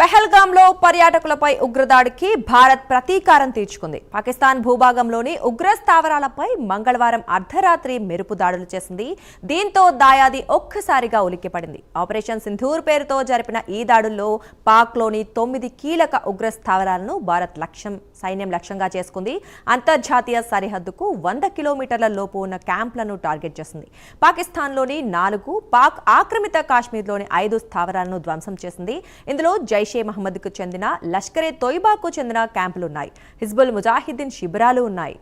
పెహల్గామ్లో పర్యాటకులపై ఉగ్రదాడికి భారత్ ప్రతీకారం తీర్చుకుంది. పాకిస్తాన్ భూభాగంలోని ఉగ్ర స్థావరాలపై మంగళవారం అర్ధరాత్రి మెరుపు దాడులు చేసింది. దీంతో దాయాది ఒక్కసారిగా ఉలిక్కిపడింది ఆపరేషన్ సింధూర్ పేరుతో జరిపిన ఈ దాడుల్లో పాక్లోని తొమ్మిది కీలక ఉగ్ర స్థావరాలను భారత్ లక్ష్యం సైన్యం లక్ష్యంగా చేసుకుంది. అంతర్జాతీయ సరిహద్దుకు వంద కిలోమీటర్ల లోపు ఉన్న క్యాంప్లను టార్గెట్ చేసింది. పాకిస్తాన్లోని నాలుగు పాక్ ఆక్రమిత కాశ్మీర్లోని ఐదు స్థావరాలను ధ్వంసం చేసింది. ఇందులో జైషే మహమ్మద్కు చెందిన లష్కరే తోయిబాకు చెందిన క్యాంపులున్నాయి. హిజ్బుల్ ముజాహిద్దీన్ శిబిరాలు ఉన్నాయి.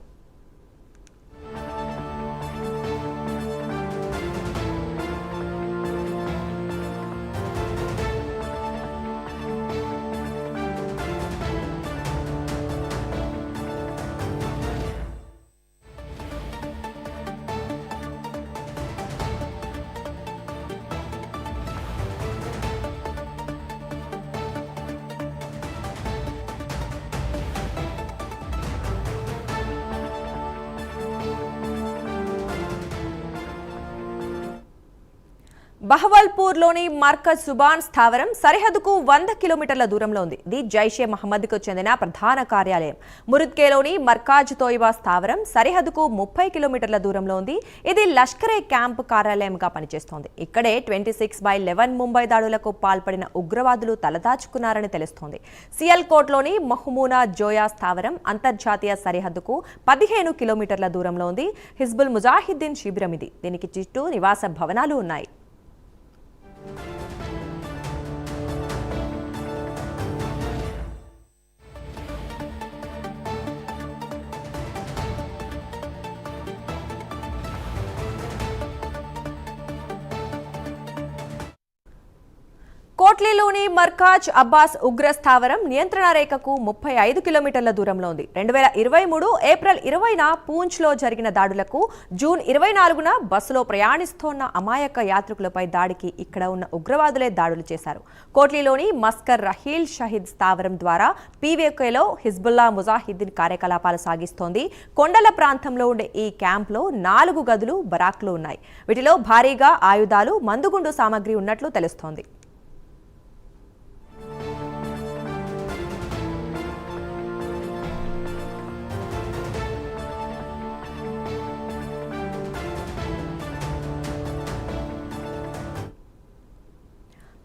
బహవల్పూర్లోని మర్కజ్ సుబాన్ స్థావరం సరిహద్దుకు వంద కిలోమీటర్ల దూరంలో ఉంది. ఇది జైషే మహమ్మద్కు చెందిన ప్రధాన కార్యాలయం. మురుద్కేలోని మర్కాజ్ తోయిబా స్థావరం సరిహద్దుకు ముప్పై కిలోమీటర్ల దూరంలో ఉంది. ఇది లష్కరే క్యాంప్ కార్యాలయంగా పనిచేస్తోంది. ఇక్కడే twenty six by eleven Mumbai దాడులకు పాల్పడిన ఉగ్రవాదులు తలదాచుకున్నారని తెలుస్తోంది. సియల్కోట్లోని మహమూనా జోయా స్థావరం అంతర్జాతీయ సరిహద్దుకు పదిహేను కిలోమీటర్ల దూరంలో ఉంది. హిజ్బుల్ ముజాహిద్దీన్ శిబిరం ఇది. దీనికి చుట్టూ నివాస భవనాలు ఉన్నాయి. కోట్లీలోని మర్కాజ్ అబ్బాస్ ఉగ్ర స్థావరం నియంత్రణ రేఖకు ముప్పై ఐదు కిలోమీటర్ల దూరంలో ఉంది. రెండు వేల ఇరవై మూడు ఏప్రిల్ ఇరవైన పూంచ్లో జరిగిన దాడులకు జూన్ ఇరవై నాలుగున బస్సులో ప్రయాణిస్తోన్న అమాయక యాత్రికులపై దాడికి ఇక్కడ ఉన్న ఉగ్రవాదులే దాడులు చేశారు. కోట్లీలోని మస్కర్ రహీల్ షహీద్ స్థావరం ద్వారా పీవేకేలో హిజ్బుల్లా ముజాహిద్దీన్ కార్యకలాపాలు సాగిస్తోంది. కొండల ప్రాంతంలో ఉండే ఈ క్యాంప్లో నాలుగు గదులు బరాక్లు ఉన్నాయి. వీటిలో భారీగా ఆయుధాలు మందుగుండు సామగ్రి ఉన్నట్లు తెలుస్తోంది.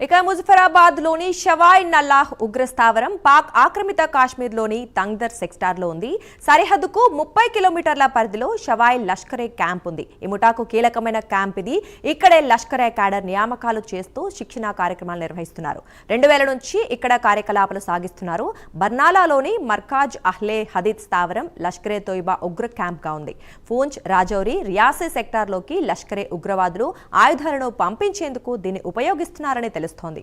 ఇక ముజఫరాబాద్లోని షవాయ్ నల్లాహ్ ఉగ్రస్థావరం పాక్ ఆక్రమిత కాశ్మీర్లోని తంగ్దర్ సెక్టార్లో ఉంది. సరిహద్దుకు ముప్పై కిలోమీటర్ల పరిధిలో షవాయ్ లష్కరే క్యాంప్ ఉంది. ఈ ముఠాకు కీలకమైన క్యాంప్ ఇది. ఇక్కడే లష్కరే క్యాడర్ నియామకాలు చేస్తూ శిక్షణా కార్యక్రమాలు నిర్వహిస్తున్నారు. రెండు వేల నుంచి ఇక్కడ కార్యకలాపాలు సాగిస్తున్నారు. బర్నాలాలోని మర్కాజ్ అహ్లే హదీద్ స్థావరం లష్కరే తోయిబా ఉగ్ర క్యాంప్గా ఉంది. పూంచ్ రాజౌరి రియాసీ సెక్టార్లోకి లష్కరే ఉగ్రవాదులు ఆయుధాలను పంపించేందుకు దీన్ని ఉపయోగిస్తున్నారని తెలుసు చేస్తోంది